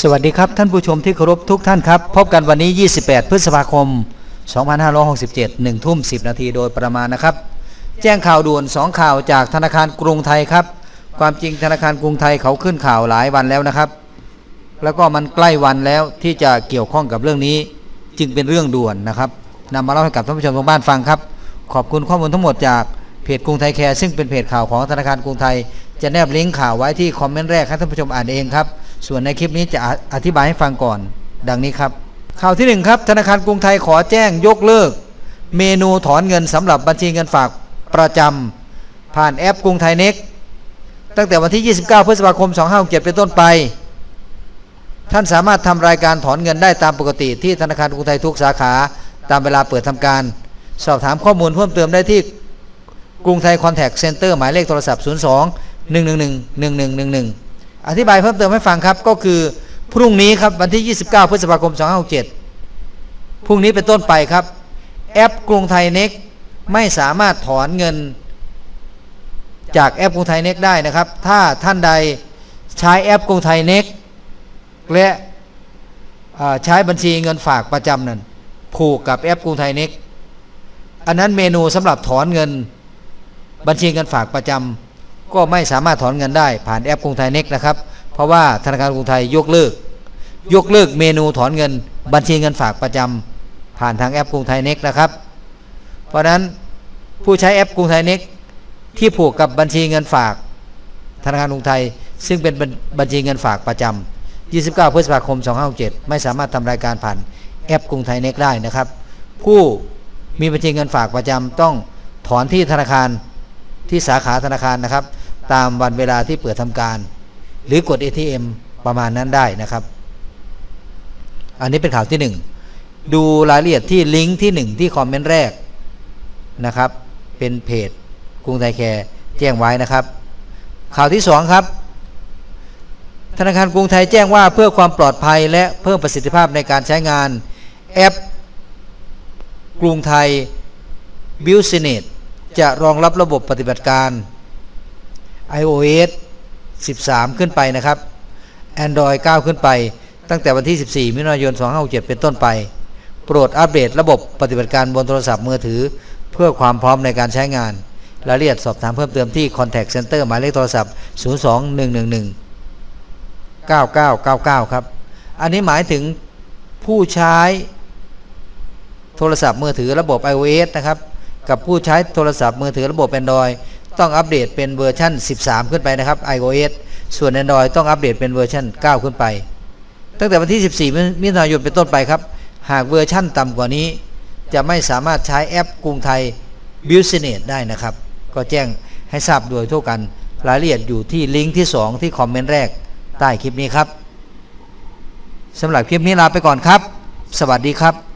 สวัสดีครับท่านผู้ชมที่เคารพทุกท่านครับ พบกันวันนี้ 28 พฤษภาคม 2567 1ทุ่ม 10 นาทีโดยประมาณนะครับ แจ้งข่าวด่วน 2 ข่าวจากธนาคารกรุงไทยครับ ความจริงธนาคารกรุงไทยเขาขึ้นข่าวหลายวันแล้วนะครับ แล้วก็มันใกล้วันแล้วที่จะเกี่ยวข้องกับเรื่องนี้ จึงเป็นเรื่องด่วนนะครับนำมาเล่าให้กับท่านผู้ชมทางบ้านฟังครับ ขอบคุณข้อมูลทั้งหมดจากเพจกรุงไทยแคร์ซึ่งเป็นเพจข่าวของธนาคารกรุงไทย จะแนบลิงก์ข่าวไว้ที่คอมเมนต์แรกให้ท่านผู้ชมอ่านเองครับ ส่วนในคลิปนี้จะอธิบายให้ฟังก่อน ดังนี้ครับ ข่าวที่หนึ่งครับ ธนาคารกรุงไทยขอแจ้งยกเลิก เมนูถอนเงินสำหรับบัญชีเงินฝากประจำผ่านแอปกรุงไทยเน็กตั้งแต่วันที่ 29 พฤษภาคม 2567เป็นต้นไป ท่านสามารถทำรายการถอนเงินได้ตามปกติ ที่ธนาคารกรุงไทยทุกสาขาตามเวลาเปิดทำการ สอบถามข้อมูลเพิ่มเติมได้ที่กรุงไทยคอนแทคเซ็นเตอร์หมายเลขโทรศัพท์ 02 111 1111 อธิบายเพิ่มเติมให้ฟังครับ ก็คือพรุ่งนี้ครับวันที่ 29 พฤษภาคม 2567 พรุ่งนี้เป็นต้นไปครับ แอปกรุงไทยเน็กไม่สามารถถอนเงิน จากแอปกรุงไทยเน็กได้นะครับ ถ้าท่านใดใช้แอปกรุงไทยเน็กและใช้บัญชีเงินฝากประจำนั่นผูกกับแอปกรุงไทยเน็กอันนั้นเมนูสำหรับถอนเงิน บัญชีเงินฝากประจำ ก็ไม่สามารถถอนเงินได้ผ่านแอปกรุงไทยเน็กนะครับ เพราะว่าธนาคารกรุงไทยยกเลิก ยกเลิกเมนูถอนเงิน บัญชีเงินฝากประจำผ่านทางแอปกรุงไทยเน็กนะครับ เพราะฉะนั้นผู้ใช้แอปกรุงไทยเน็กที่ผูกกับบัญชีเงินฝากธนาคารกรุงไทย ซึ่งเป็นบัญบัญชีเงินฝากประจำ29 พฤษภาคม 2567 ไม่สามารถทำรายการผ่านแอปกรุงไทยเน็กได้นะครับ ผู้มีบัญชีเงินฝากประจำต้องถอนที่ธนาคารที่สาขาธนาคารนะครับ ตามวันเวลาที่เปิดทำการ หรือกด ATM ประมาณนั้นได้นะครับ อันนี้เป็นข่าวที่ 1 ดูรายละเอียดที่ลิงก์ที่ 1 ที่คอมเมนต์แรกนะครับ เป็นเพจกรุงไทยแคร์แจ้งไว้นะครับ ข่าวที่ 2 ครับธนาคารกรุงไทยแจ้งว่าเพื่อความปลอดภัยและเพิ่มประสิทธิภาพในการใช้งานแอป กรุงไทย b u s i n e s จะรองรับระบบปฏิบัติการ iOS 13 ขึ้นไปนะครับ Android 9 ขึ้นไป ตั้งแต่วันที่ 14 มิถุนายน 2567 เป็นต้นไป โปรดอัปเดตระบบปฏิบัติการบนโทรศัพท์มือถือ เพื่อความพร้อมในการใช้งาน รายละเอียดสอบถามเพิ่มเติมที่ Contact Center หมายเลขโทรศัพท์ 02 111 9999 ครับ อันนี้หมายถึงผู้ใช้โทรศัพท์มือถือระบบ iOS นะครับ กับผู้ใช้โทรศัพท์มือถือระบบ Android ต้องอัปเดตเป็นเวอร์ชัน13 ขึ้นไปนะครับ iOS ส่วน Android ต้องอัปเดตเป็นเวอร์ชัน9 ขึ้นไป ตั้งแต่วันที่ 14 มิถุนายนเป็นต้นไปครับ หากเวอร์ชั่นต่ำกว่านี้ จะไม่สามารถใช้แอปกรุงไทย b u s i n e s ได้นะครับ ก็แจ้งให้ทราบโดยทั่วกัน รายละเอียดอยู่ที่ลิงก์ที่ 2 ที่คอมเมนต์แรกใต้คลิปนี้ครับสำหรับคลิปนี้ลาไปก่อนครับ สวัสดีครับ